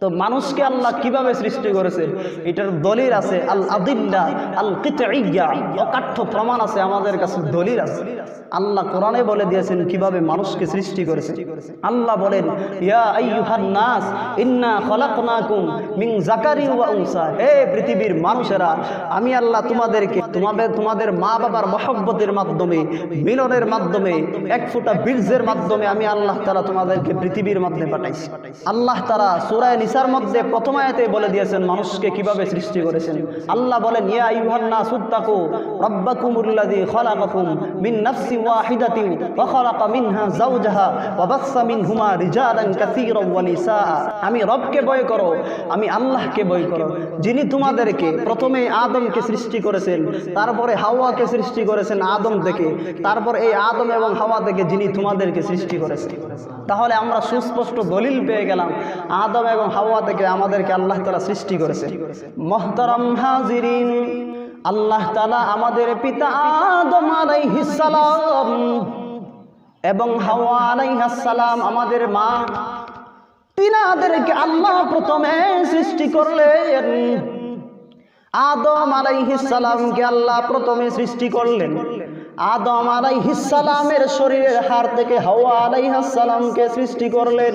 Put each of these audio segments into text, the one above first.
তো মানুষকে আল্লাহ কীভাবে সৃষ্টি করেছে? এটার দলিল আছে আল আদিল্লা আল কিতাইয়া অকাঠ্য প্রমাণ আছে আমাদের কাছে, দলিল আছে। আল্লাহ কোরআনে বলে দিয়েছেন কীভাবে মানুষকে সৃষ্টি করেছে। আল্লাহ বলেন, ইয়া আইয়ুহান নাস, ইন্না খলাকনাকুম মিন যাকারিন ওয়া উনসা। হে পৃথিবীর মানুষেরা, আমি আল্লাহ তোমাদেরকে তোমাদের তোমাদের মা বাবার মহব্বতের মাধ্যমে, মিলনের মাধ্যমে, এক ফোঁটা বীর্যের মাধ্যমে আমি আল্লাহ তারা তোমাদেরকে পৃথিবীর মধ্যে পাঠাইছি। আল্লাহ তারা সুরায় নিসার মধ্যে প্রথম আয়াতে বলে দিয়েছেন, মানুষকে কীভাবে সৃষ্টি করেছেন? আল্লাহ বলেন, ইয়া আইয়ুহান নাস উত্তাকু রাব্বাকুমুল্লাযী খালাকাকুম মিন নাফসিন ওয়াহিদাতিন ওয়া খালাকা মিনহা যাওজাহা ওয়া বাসসা মিনহুমা রিজালান কাসীরান ওয়া নিসা আমি রবকে ভয় করো, আমি আল্লাহকে ভয় করো। যিনি তোমাদেরকে প্রথমে আদমকে সৃষ্টি করেছেন, তারপরে হাওয়াকে সৃষ্টি করেছেন আদম থেকে, তারপর এই আদম এবং হাওয়া থেকে যিনি তোমাদেরকে সৃষ্টি করেছেন। তাহলে আমরা সুস্পষ্ট দলিল পেয়ে গেলাম, আদম এবং হাওয়া থেকে আমাদেরকে আল্লাহ তালা সৃষ্টি করেছে। মহতরম হাজিরিন আল্লাহ তালা আমাদের পিতা আদম আলাইহিস সালাম এবং হাওয়া আলাইহাস সালাম আমাদের মা তিনাদেরকে আল্লাহ প্রথমে সৃষ্টি করলেন। আদম আলাইহিসালামকে আল্লাহ প্রথমে সৃষ্টি করলেন। আদম আলাইহিসালামের শরীরের হাড় থেকে হাওয়া আলাইহাসালামকে সৃষ্টি করলেন।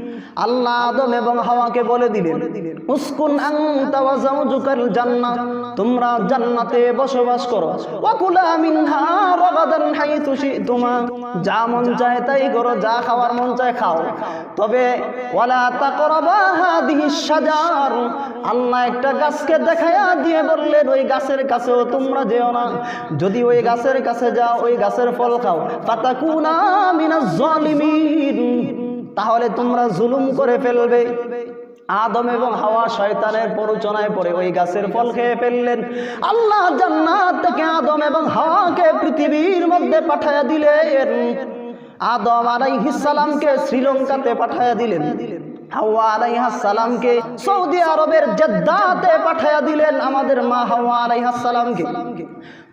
আল্লাহ আদম এবং হাওয়াকে বলে দিলেন, উসকুন আনতা ওয়া জাওজুকাল জান্নাহ, তোমরা জান্নাতে বসবাস করো। ওয়াকুলা মিনহা রাগাদান হাইতু শিতুমা, যা মন চায় তাই করো, যা খাওয়ার মন চায় খাও। তবে ওয়ালা তাকরাবা হাদিহি শাজার, আল্লাহ একটা গাছকে দেখায়া দিয়ে বললেন, ওই গাছের কাছেও তোমরা যেও না। যদি ওই গাছের কাছে যাও, ওই গাছের ফল খাও। ফাতাকুনা মিনাজ জালিমিন তাহলে তোমরা জুলুম করে ফেলবে। আদম এবং হাওয়া শয়তানের প্ররোচনায় পড়ে ওই গাছের ফল খেয়ে ফেললেন। আল্লাহ জান্নাত থেকে আদম এবং হাওয়াকে পৃথিবীর মধ্যে পাঠায় দিলেন। আদম আলাইহিস সালামকে শ্রীলঙ্কাতে পাঠায় দিলেন। হাওয়া আলাইহাস সালামকে সৌদি আরবের জেদ্দাতে পাঠায় দিলেন। আমাদের মা হাওয়া আলাইহাস সালামকে।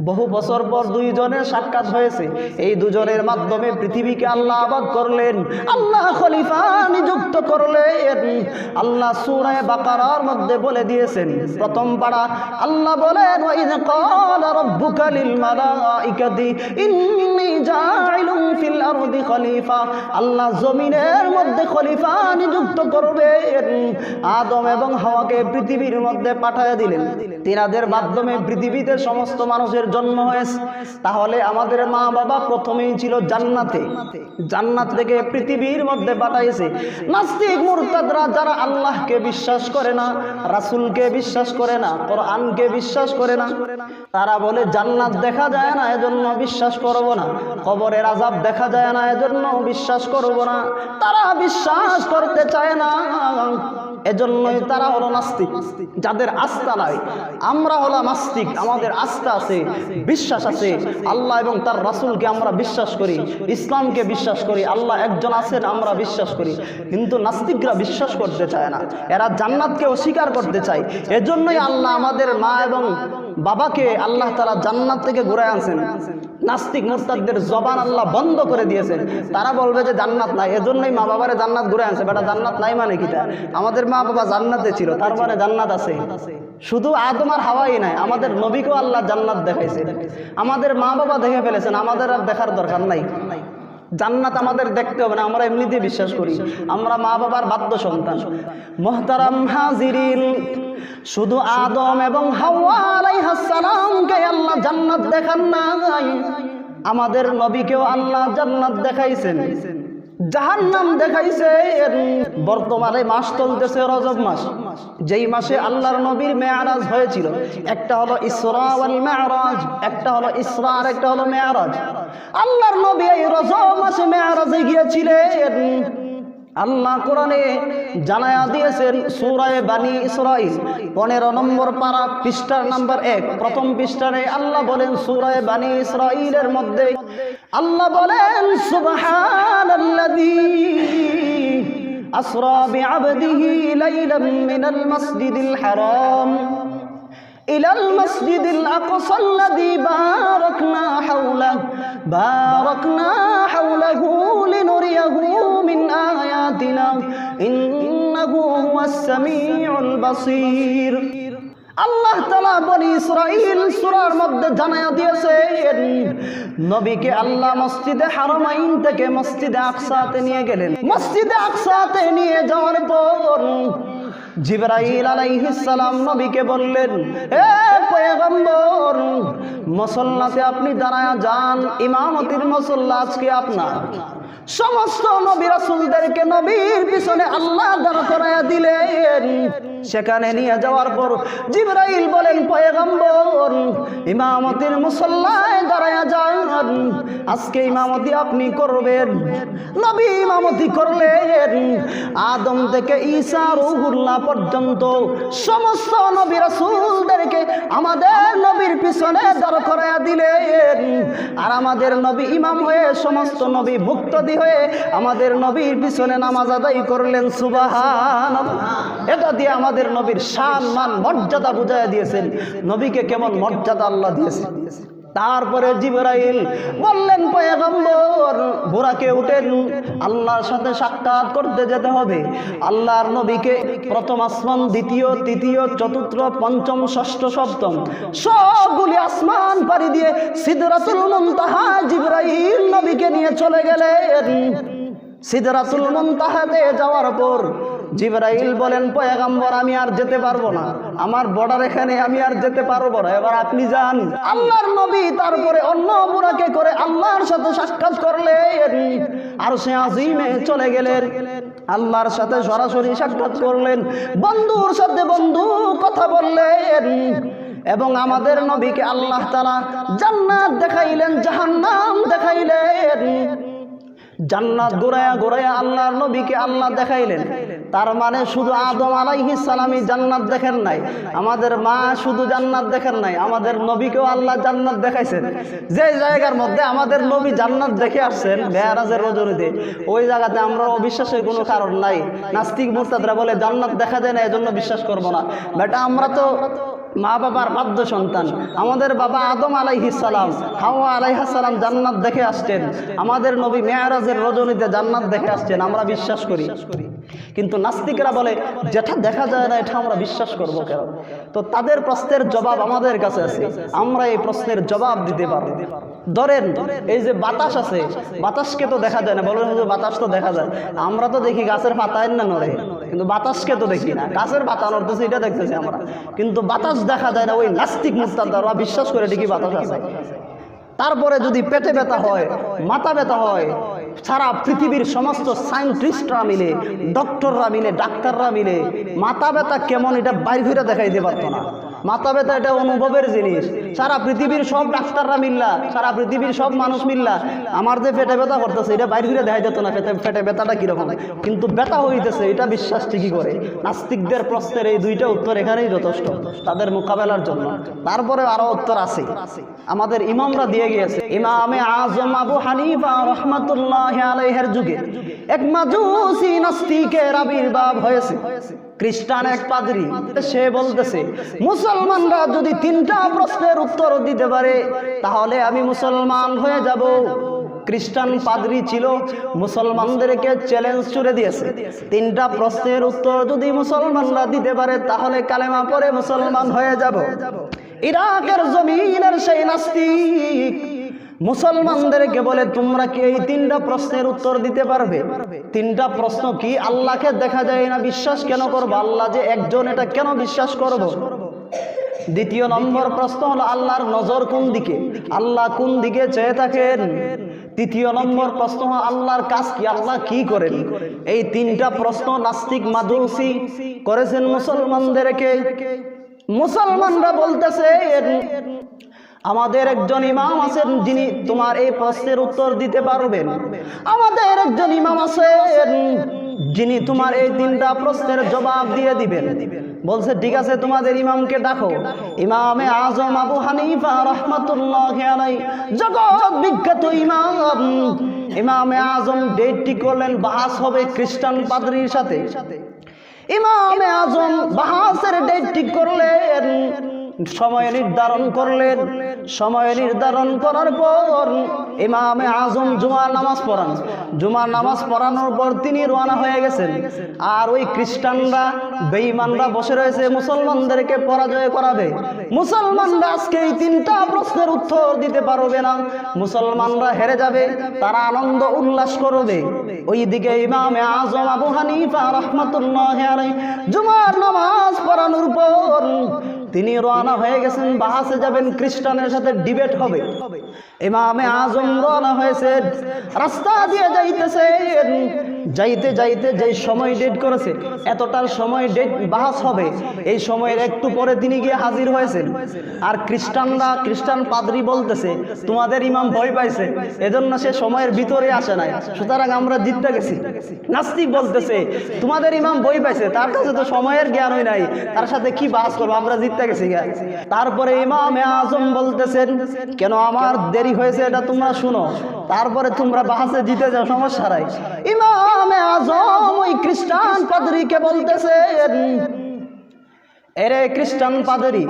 বহু বছর পর দুইজনের সাক্ষাৎ হয়েছে। এই দুজনের মাধ্যমে পৃথিবীকে আল্লাহ আবাদ করলেন। আল্লাহ খলিফা নিযুক্ত করলেন। আল্লাহ সুরায় বাকারার মধ্যে বলে দিয়েছেন, প্রথম পাড়া, আল্লাহ বলেন ওয়াইদ ক্বালা রাব্বুকা লিল মালাইকাতি, ইন্নী জাইলুন ফিল আরদি খলিফা। আল্লাহ জমিনের মধ্যে খলিফা নিযুক্ত করবেন। আদম এবং হাওয়াকে পৃথিবীর মধ্যে পাঠায় দিলেন। তিনাদের মাধ্যমে পৃথিবীতে সমস্ত মানুষের জন্ম হয়েছে, তাহলে আমাদের মা বাবা প্রথমেই ছিল জান্নাতে। জান্নাত থেকে পৃথিবীর মধ্যে পাঠাইছে। নাস্তিক, মুরতাদরা যারা আল্লাহকে বিশ্বাস করে না, রাসূলকে বিশ্বাস করে না, কোরআনকে বিশ্বাস করে না, তারা বলে, জান্নাত দেখা যায় না, এজন্য বিশ্বাস করব না। কবরের আজাব দেখা যায় না, এজন্য বিশ্বাস করব না। তারা বিশ্বাস করতে চায় না। এজন্যই তারা হলো নাস্তিক। যাদের আস্থা নাই, আমরা হলাম আস্তিক, আমাদের আস্থা আছে, বিশ্বাস আছে। আল্লাহ এবং তার রাসূলকে আমরা বিশ্বাস করি, ইসলামকে বিশ্বাস করি, আল্লাহ একজন আছেন, আমরা বিশ্বাস করি। কিন্তু নাস্তিকরা বিশ্বাস করতে চায় না, এরা জান্নাতকে অস্বীকার করতে চায়। এজন্যই আল্লাহ আমাদের মা এবং বাবাকে আল্লাহ তারা জান্নাত থেকে ঘুরে আনছেন। নাস্তিক মোস্তাদদের জবান আল্লাহ বন্ধ করে দিয়েছেন। তারা বলবে যে জান্নাত নাই, এজন্যই মা বাবারে জান্নাত ঘুরে আনছে। বেটা, জান্নাত নাই মানে কিটা আমাদের মা বাবা জান্নাতে ছিল, তার মানে জান্নাত আছে। শুধু আদম আর হাওয়াই নাই, আমাদের নবীকেও আল্লাহ জান্নাত দেখাইছে। আমাদের মা বাবা দেখে ফেলেছেন, আমাদের আর দেখার দরকার নাই। জান্নাত আমাদের দেখতে হবে না, আমরা এমনিতে বিশ্বাস করি, আমরা মা বাবার বাদ্য সন্তান। মোহতারাম হাজিরিন, শুধু আদম এবং হাওয়া আল্লাহ জান্নাত দেখান নাই। আমাদের নবীকেও আল্লাহ জান্নাত দেখাইছেন। জাহান্নাম দেখাইছে বর্তমানে মাস চলতেছে রজব মাস। যেই মাসে আল্লাহর নবীর মেয়ারাজ হয়েছিল, একটা হলো ইসরাওয়াল মেয়ারাজ, একটা হলো ইসরা আর একটা হলো মেয়ারাজ। আল্লাহর নবী এই রজব মাসে মেয়ারাজে গিয়েছিলেন। আল্লাহ কোরআনে জানায়া দিয়েছেন সুরায় বানি ইসরাইল পনেরো নম্বর পারা পৃষ্ঠার নাম্বার এক প্রথম পৃষ্ঠারে আল্লাহ বলেন সুরায় বানি ইসরাইলের মধ্যে আল্লাহ বলেন সুবহানাল্লাযী আসরা বিআবদিহি লাইলাম মিনাল মাসজিদিল হারাম إلى المسجد الأقصى الذي باركنا حوله باركنا حوله لنريه من آياتنا إنه هو السميع البصير আল্লাহ তালা বনি ইসরাইল সুরার মধ্যে জানায়া দিয়েছেন নবীকে আল্লাহ মসজিদে হারমাইন থেকে মসজিদে আকসাতে নিয়ে গেলেন মসজিদে আকসাতে নিয়ে যাওয়ার পর জিবরাইল আলাইহিস সালাম নবীকে বললেন এ পয়গম্বর মুসল্লাতে আপনি দাঁড়ায়া যান ইমামতির মুসল্লা আজকে আপনার সমস্ত নবী রাসূলদেরকে নবীর পিছনে আল্লাহ দাঁড় করায়া দিলেন। সেখানে নিয়ে যাওয়ার পর জিবরাইল বলেন, পয়গম্বর, ইমামতির মুসল্লায় দাঁড়ায়া যান। আজকে ইমামতি আপনি করবেন, নবী ইমামতি করলেন। আদম থেকে ঈসা, রুহুল্লাহ পর্যন্ত সমস্ত নবী রাসূলদেরকে আমাদের পিছনে দাঁড় করাইয়া দিলেন। আর আমাদের নবী ইমাম হয়ে সমস্ত নবী মুক্তদি হয়ে আমাদের নবীর পিছনে নামাজ আদায় করলেন সুবাহান এটা দিয়ে আমাদের নবীর সান মান, মর্যাদা বুঝাইয়া দিয়েছেন। নবীকে কেমন মর্যাদা আল্লাহ দিয়েছেন। তারপরে জিবরাইল বললেন, পয়গম্বর বুড়াকে উঠেন। আল্লাহর সাথে সাক্ষাৎ করতে যেতে হবে। আল্লাহর নবীকে প্রথম আসমান, দ্বিতীয়, তৃতীয়, চতুর্থ, পঞ্চম, ষষ্ঠ, সপ্তম সবগুলি আসমান পাড়ি দিয়ে সিদরাতুল মুনতাহা জিবরাইল নবীকে নিয়ে চলে গেলেন। সিদরাতুল মুনতাহাতে যাওয়ার পর জিবরাইল বলেন, পয়গাম্বর, আমি আর যেতে পারব না। আমার বর্ডার এখানে, আমি আর যেতে পারব না। এবার আপনি যান। আল্লাহর নবী তারপরে অন্য বুড়াকে করে আল্লাহর সাথে সাক্ষাৎ করলেন। আর সে আজিমে চলে গেলেন। আল্লাহর সাথে সরাসরি সাক্ষাৎ করলেন। বন্ধুর সাথে বন্ধু কথা বললেন। এবং আমাদের নবীকে আল্লাহ তালা জান্নাত দেখাইলেন, জাহান্নাম দেখাইলেন। জান্নাত গোড়ায়া গোড়ায়া আল্লাহর নবীকে আল্লাহ দেখাইলেন। তার মানে শুধু আদম আলাইহিস সালামই জান্নাত দেখেন নাই। আমাদের মা শুধু জান্নাত দেখেন নাই, আমাদের নবীকেও আল্লাহ জান্নাত দেখাইছেন। যে জায়গার মধ্যে আমাদের নবী জান্নাত দেখে আসছেন, মেয়ারাজের রজনীতে, ওই জায়গাতে আমরা অবিশ্বাসের কোনো কারণ নাই। নাস্তিক মুরতাদরা বলে, জান্নাত দেখা যায় না, এজন্য বিশ্বাস করব না। বেটা, আমরা তো মা বাবার বাদ্য সন্তান। আমাদের বাবা আদম আলাইহিসালাম হাওয়া আলাইহাসালাম জান্নাত দেখে আসছেন আমাদের নবী মেয়ারাজের রজনীতে জান্নাত দেখে আসছেন আমরা বিশ্বাস করি। কিন্তু নাস্তিকরা বলে, যেটা দেখা যায় না, এটা আমরা বিশ্বাস করব কেন? তো তাদের প্রশ্নের জবাব আমাদের কাছে আছে। আমরা এই প্রশ্নের জবাব দিতে পারব। ধরেন, এই যে বাতাস আছে, বাতাসকে তো দেখা যায় না। বলেন বাতাস তো দেখা যায়। আমরা তো দেখি গাছের পাতায় না নড়ে, কিন্তু বাতাসকে তো দেখি না। গাছের পাতা নড়তেছে, এটা দেখতেছি আমরা। কিন্তু বাতাস দেখা যায় না, ওই নাস্তিক মুক্তাদাররা বিশ্বাস করে ঠিকই বাতাস আছে। তারপরে যদি পেটে ব্যথা হয়, মাথা ব্যথা হয়, সারা পৃথিবীর সমস্ত সায়েন্টিস্টরা মিলে, ডক্টররা মিলে, ডাক্তাররা মিলে, মাথা ব্যথা কেমন এটা বাইর ঘুরে দেখাইতে পারতো না। মাথা ব্যথা এটা অনুভবের জিনিস। সারা পৃথিবীর সব ডাক্তাররা মিল্লা, সারা পৃথিবীর সব মানুষ মিল্লা। আমার যে পেটে ব্যথা করতেছে, এটা বাইর ঘুরে দেখা যেত না পেটে পেটে ব্যথাটা কীরকম। কিন্তু ব্যথা হইতেছে, এটা বিশ্বাস ঠিকই করে। নাস্তিকদের প্রশ্নের এই দুইটা উত্তর এখানেই যথেষ্ট, তাদের মোকাবেলার জন্য। তারপরে আরও উত্তর আছে। আমাদের ইমামরা দিয়ে গিয়েছে, ইমামে আজম আবু হানিফা রহমাতুল্লাহ আলাইহের যুগে। এক মাজুসি নাস্তিকের আবির্ভাব হয়েছে। খ্রিস্টান এক পাদ্রী সে বলতেছে, মুসলমানরা যদি তিনটা প্রশ্নের উত্তর দিতে পারে, তাহলে আমি মুসলমান হয়ে যাব। খ্রিস্টান পাদ্রী ছিল, মুসলমানদেরকে চ্যালেঞ্জ ছুড়ে দিয়েছে। তিনটা প্রশ্নের উত্তর যদি মুসলমানরা দিতে পারে, তাহলে কালেমা পরে মুসলমান হয়ে যাব। ইরাকের জমিনের সেই নাস্তিক মুসলমানদেরকে বলে, তোমরা কি এই তিনটা প্রশ্নের উত্তর দিতে পারবে? তিনটা প্রশ্ন কি? আল্লাহকে দেখা যায় না, বিশ্বাস কেন করব? আল্লাহ যে একজন, এটা কেন বিশ্বাস করব। দ্বিতীয় নম্বর প্রশ্ন হলো, আল্লাহর নজর কোন দিকে? আল্লাহ কোন দিকে চেয়ে থাকেন? তৃতীয় নম্বর প্রশ্ন হলো, আল্লাহর কাজ কি? আল্লাহ কি করেন? এই তিনটা প্রশ্ন নাস্তিক মাদুসি করেছেন মুসলমানদেরকে। মুসলমানরা বলতেছে আমাদের একজন ইমাম আছেন, যিনি তোমার এই প্রশ্নের উত্তর দিতে পারবেন। আমাদের একজন ইমাম আছেন, যিনি তোমার এই তিনটা প্রশ্নের জবাব দিয়ে দিবেন। বলছে, ঠিক আছে, তোমাদের ইমামকে ডাকো। ইমামে আজম আবু হানিফা রহমাতুল্লাহ জগৎ বিখ্যাত ইমাম। ইমামে আজম ডেট ঠিক করলেন বাহাস হবে খ্রিস্টান পাদ্রীর সাথে। ইমামে আজম সময় নির্ধারণ করলেন। সময় নির্ধারণ করার পর ইমামে আজম জুমার নামাজ পড়ান। জুমার নামাজ পড়ানোর পর তিনি রওনা হয়ে গেছেন। আর ওই খ্রিস্টানরা, বেঈমানরা বসে রয়েছে, মুসলমানদেরকে পরাজয় করাবে। মুসলমানরা আজকে এই তিনটা প্রশ্নের উত্তর দিতে পারবে না। মুসলমানরা হেরে যাবে, তারা আনন্দ উল্লাস করবে। ওইদিকে ইমামে আজম আবু হানিফা রহমতুল্লাহ জুমার নামাজ পড়ানোর পর তিনি রওনা হয়ে গেছেন বাহাসে যাবেন, খ্রিস্টানের সাথে ডিবেট হবে। ইমামে আজম রওনা হয়েছে, রাস্তা দিয়ে যাইতেছে। যাইতে যাইতে যেই সময় ডেট করেছে, এতটার সময় ডেট বাহাস হবে। এই সময়ের একটু পরে তিনি গিয়ে হাজির হয়েছেন। আর খ্রিস্টানরা, খ্রিস্টান পাদ্রি বলতেছে, তোমাদের ইমাম ভয় পাইছে, এজন্য সে সময়ের ভিতরে আসে নাই। সুতরাং আমরা জিততে গেছি। নাস্তিক বলতেছে, তোমাদের ইমাম বই পাইছে, তার কাছে তো সময়ের জ্ঞান হয় নাই, তার সাথে কি বাস করব? আমরা জিততে গেছি তারপরে ইমামে আজম বলতেছেন, কেন আমার দেরি হয়েছে এটা তোমরা শুনো। তারপরে তোমরা বাহাসে জিতে যাও, সমস্যা নাই। ইমামে আজম ওই খ্রিস্টান পাদ্রীকে বলতেছেন, এরে খ্রিস্টান পাদরি,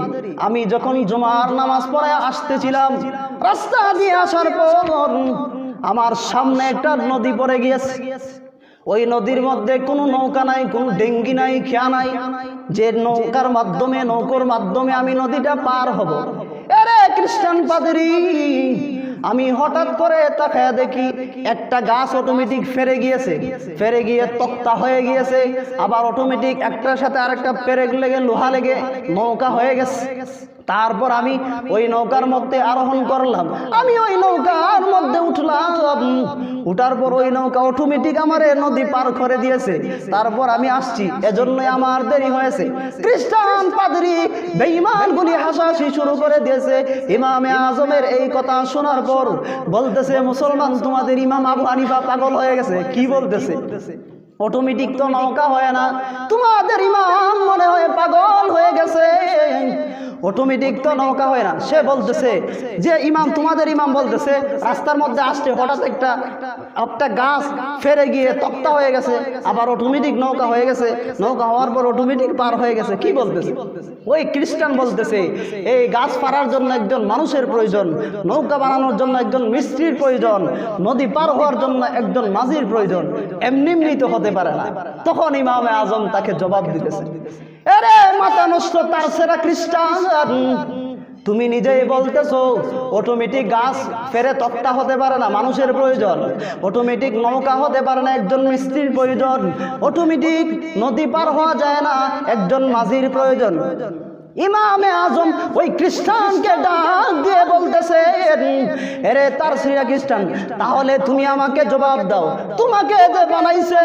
আমি যখন জুমার নামাজ পড়ে আসতেছিলাম, রাস্তা দিয়ে আসার পর আমার সামনে একটা নদী পড়ে গিয়েছে। ওই নদীর মধ্যে কোনো নৌকা নাই, কোনো ডেঙ্গি নাই খেয়া নাই। যে নৌকার মাধ্যমে, নৌকোর মাধ্যমে আমি নদীটা পার হব। এরে খ্রিস্টান পাদরি, আমি হঠাৎ করে তাকায় দেখি একটা গাছ অটোমেটিক ফেরে গিয়েছে। ফেরে গিয়ে তক্তা হয়ে গিয়েছে। আবার অটোমেটিক একটার সাথে আরেকটা পেরেক লেগে, লোহা লেগে নৌকা হয়ে গেছে। তারপর আমি ওই নৌকার মধ্যে আরোহণ করলাম। আমি ওই নৌকার মধ্যে উঠলাম। উঠার পর ওই নৌকা অটোমেটিক আমার নদী পার করে দিয়েছে। তারপর আমি আসছি। এজন্যই আমার দেরি হয়েছে। খ্রিস্টান পাদরি বেঈমান গুলি হাসাহাসি শুরু করে দিয়েছে। ইমামে আজমের এই কথা শোনার পর বলতেছে, মুসলমান, তোমাদের ইমাম আবু হানিফা পাগল হয়ে গেছে। কি বলতেছে? অটোমেটিক তো নৌকা হয় না। তোমাদের ইমাম মনে হয় পাগল? অটোমেটিক তো নৌকা হয় না। সে বলতেছে যে, ইমাম, তোমাদের ইমাম বলতেছে, রাস্তার মধ্যে আসছে, হঠাৎ একটা একটা গাছ ফেরে গিয়ে তক্তা হয়ে গেছে, আবার অটোমেটিক নৌকা হয়ে গেছে। নৌকা হওয়ার পর অটোমেটিক পার হয়ে গেছে। কি বলতেছে? ওই খ্রিস্টান বলতেছে, এই গাছ পারার জন্য একজন মানুষের প্রয়োজন, নৌকা বানানোর জন্য একজন মিস্ত্রির প্রয়োজন, নদী পার হওয়ার জন্য একজন মাঝির প্রয়োজন, এমনি এমনি তো হতে পারে না। তখন ইমামে আজম তাকে জবাব দিতেছে আরে মাথা তার সেরা খ্রিস্টান। তুমি নিজেই বলতেছো অটোমেটিক গাছ ফেরে তক্তা হতে পারে না, মানুষের প্রয়োজন। অটোমেটিক নৌকা হতে পারে না, একজন মিস্ত্রির প্রয়োজন। অটোমেটিক নদী পার হওয়া যায় না, একজন মাঝির প্রয়োজন। ইমামে আজম ওই খ্রিস্টানকে ডাক দিয়ে বলতেছে এরে তার শ্রীরা খ্রিস্টান, তাহলে তুমি আমাকে জবাব দাও। তোমাকে বানাইছে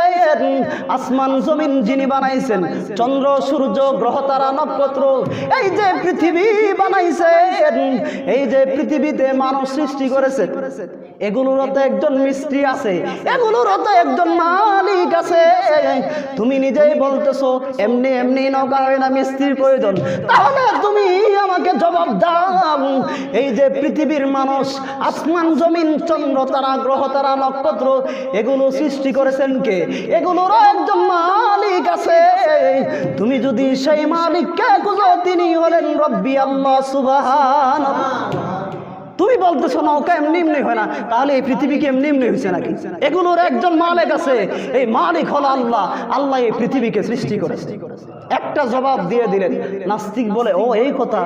আসমান জমিন যিনি বানাইছেন, চন্দ্র, সূর্য, গ্রহ, তারা, নক্ষত্র, এই যে পৃথিবী বানাইছে এই যে পৃথিবীতে মানব সৃষ্টি করেছে এগুলোরও তো একজন মিস্ত্রি আছে এগুলোরও তো একজন মালিক আছে। তুমি নিজেই বলতেছো, এমনি এমনি নৌকা হয় না মিস্ত্রির প্রয়োজন। তাহলে তুমি আমাকে জবাব দাও। এই যে পৃথিবীর মানুষ, আসমান, জমিন, চন্দ্র, তারা, গ্রহ, তারা, নক্ষত্র, এগুলো সৃষ্টি করেছেন কে? এগুলোরও একজন মালিক আছে। তুমি যদি সেই মালিককে খুঁজো, তিনি হলেন রব্বি আল্লাহ সুবাহান তুমি বলতেছো নৌকা এমনি এমনি হয় না। তাহলে এই পৃথিবীকে এমনি এমনি হয়েছে নাকি? এগুলোর একজন মালিক আছে, এই মালিক হলো আল্লাহ। আল্লাহ এই পৃথিবীকে সৃষ্টি করেছে। একটা জবাব দিয়ে দিলেন, নাস্তিক বলে, ও, এই কথা।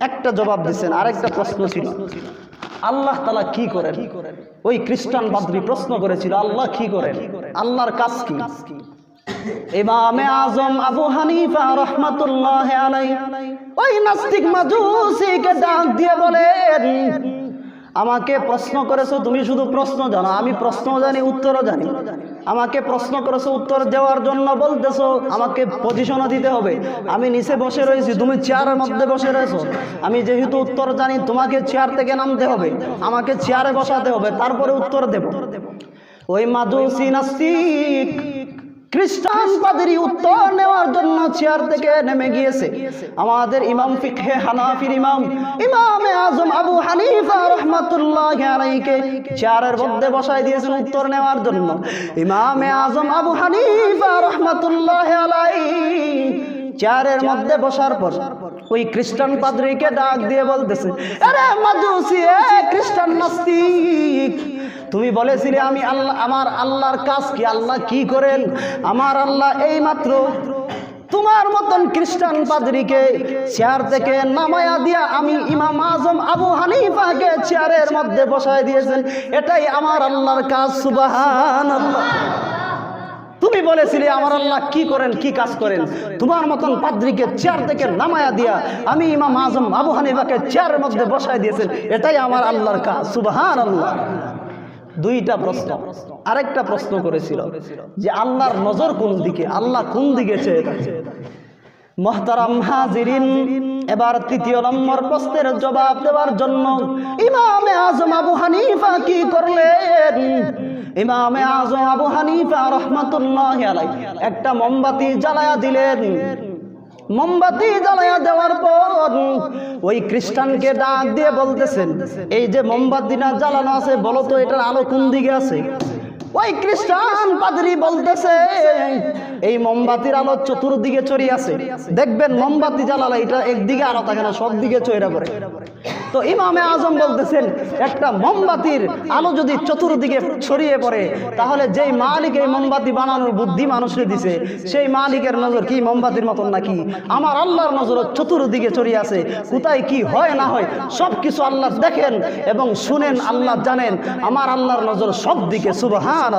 একটা জবাব দিচ্ছেন আরেকটা প্রশ্ন ছিল। আল্লাহ তালা কি করেন? ওই খ্রিস্টান বাদ্রী প্রশ্ন করেছিল, আল্লাহ কি করেন? আল্লাহর কাজ কি? ইমামে আজম আবু হানিফা আলাই ওই নাস্তিক মাজুসিকে ডাক দিয়ে বলেন, আমাকে প্রশ্ন করেছ, তুমি শুধু প্রশ্ন জানো, আমি প্রশ্ন জানি, উত্তরও জানি। আমাকে প্রশ্ন করেছ, উত্তর দেওয়ার জন্য বলতেছো, আমাকে পজিশনও দিতে হবে। আমি নিচে বসে রয়েছি, তুমি চেয়ারের মধ্যে বসে রয়েছো। আমি যেহেতু উত্তর জানি, তোমাকে চেয়ার থেকে নামতে হবে। আমাকে চেয়ারে বসাতে হবে, তারপরে উত্তর দেব। ওই মাজুসি নাস্তিক খ্রিস্টান পাদেরি উত্তর নেওয়ার জন্য চেয়ার থেকে নেমে গিয়েছে। আমাদের ইমাম ফিকহে হানাফির ইমাম, ইমামে আজম আবু হানিফা রহমাতুল্লাহ আলাইকে চেয়ারের মধ্যে বসাই দিয়েছেন উত্তর নেওয়ার জন্য। ইমামে আজম আবু হানিফা রহমাতুল্লাহ আলাই চেয়ারের মধ্যে বসার পর ওই খ্রিস্টান পাদ্রীকে ডাক দিয়ে বলতেছে, আরে মাজুসি খ্রিস্টান নাস্তিক, তুমি বলেছিলে আমি আল্লাহ আমার আল্লাহর কাজ কি? আল্লাহ কি করেন? আমার আল্লাহ এই মাত্র তোমার মতন খ্রিস্টান পাদ্রীকে চেয়ার থেকে নামায়া দিয়া আমি ইমাম আজম আবু হানিফাকে চেয়ারের মধ্যে বসায় দিয়েছেন। এটাই আমার আল্লাহর কাজ সুবাহান তুমি বলেছিলে, আমার আল্লাহ কি করেন, কি কাজ করেন? তোমার মতন পাদ্রীকে চেয়ার থেকে নামায়া দিয়া আমি ইমাম আজম আবু হানিফাকে চেয়ারের মধ্যে বসায় দিয়েছেন। এটাই আমার আল্লাহর কাজ। সুবাহান আল্লাহ দুইটা প্রশ্ন। আরেকটা প্রশ্ন করেছিল যে, আল্লাহর নজর কোন দিকে? আল্লাহ কোন দিকে হাজিরিন, এবার তৃতীয় নম্বর প্রশ্নের জবাব দেওয়ার জন্য ইমামে আজম আবু হানিফা কি করলেন? ইমামে আজম আবু হানিফা রহমাতুল্লাহ আলাই একটা মোমবাতি জ্বালায়া দিলেন। মোমবাতি জ্বালায়া দেওয়ার পর ওই খ্রিস্টানকে ডাক দিয়ে বলতেছেন, এই যে মোমবাতিটা জ্বালানো আছে, বলো তো এটার আলো কোন দিকে আছে? ওই খ্রিস্টান পাদরি বলতেছে, এই মোমবাতির আলো চতুর্দিকে চড়িয়ে আছে। দেখবেন মোমবাতি জ্বালালে এটা একদিকে আলো থাকে না সব দিকে চড়ে পড়ে। তো ইমামে আজম বলতেছেন, একটা মোমবাতির আলো যদি চতুর্দিকে ছড়িয়ে পড়ে, তাহলে যেই মালিক এই মোমবাতি বানানোর বুদ্ধি মানুষকে দিছে, সেই মালিকের নজর কি মোমবাতির মতন নাকি? আমার আল্লাহর নজর চতুর্দিকে ছড়িয়ে আছে, কোথায় কি হয় না হয় সব কিছু আল্লাহ দেখেন এবং শুনেন, আল্লাহ জানেন, আমার আল্লাহর নজর সব দিকে শুভ সুবহান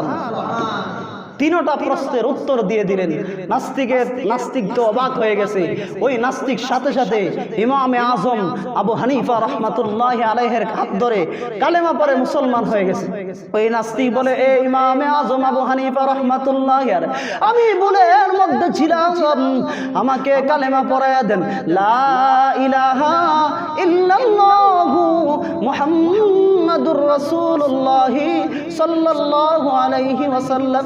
তিনোটা প্রশ্নের উত্তর দিয়ে দিলেন। নাস্তিকের নাস্তিক তো অবাক হয়ে গেছে। ওই নাস্তিক সাথে সাথে ইমামে আজম আবু হানিফা রহমাতুল্লাহ আলাইহের হাত ধরে কালেমা পরে মুসলমান হয়ে গেছে। ওই নাস্তিক বলে, এ ইমামে আজম আবু হানিফা রহমাতুল্লাহ আমি বলে এর মধ্যে ছিলাম। আমাকে কালেমা পড়াইয়া দেন, লা ইলাহা ইল্লাল্লাহু মুহাম্মাদুর রাসূলুল্লাহ আলাইহি ওয়াসাল্লাম।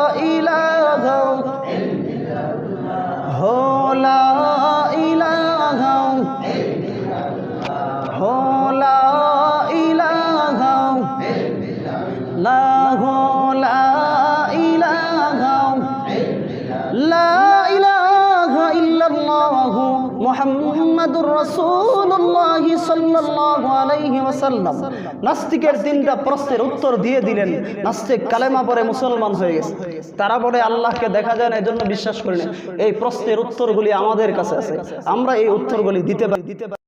ওয়াসাল্লাম নাস্তিকের তিনটা প্রশ্নের উত্তর দিয়ে দিলেন। নাস্তিক কালেমা পরে মুসলমান হয়ে গেছে। তারা বলে, আল্লাহকে দেখা যায় না এই জন্য বিশ্বাস করি না। এই প্রশ্নের উত্তরগুলি আমাদের কাছে আছে। আমরা এই উত্তরগুলি দিতে পারি দিতে পারি।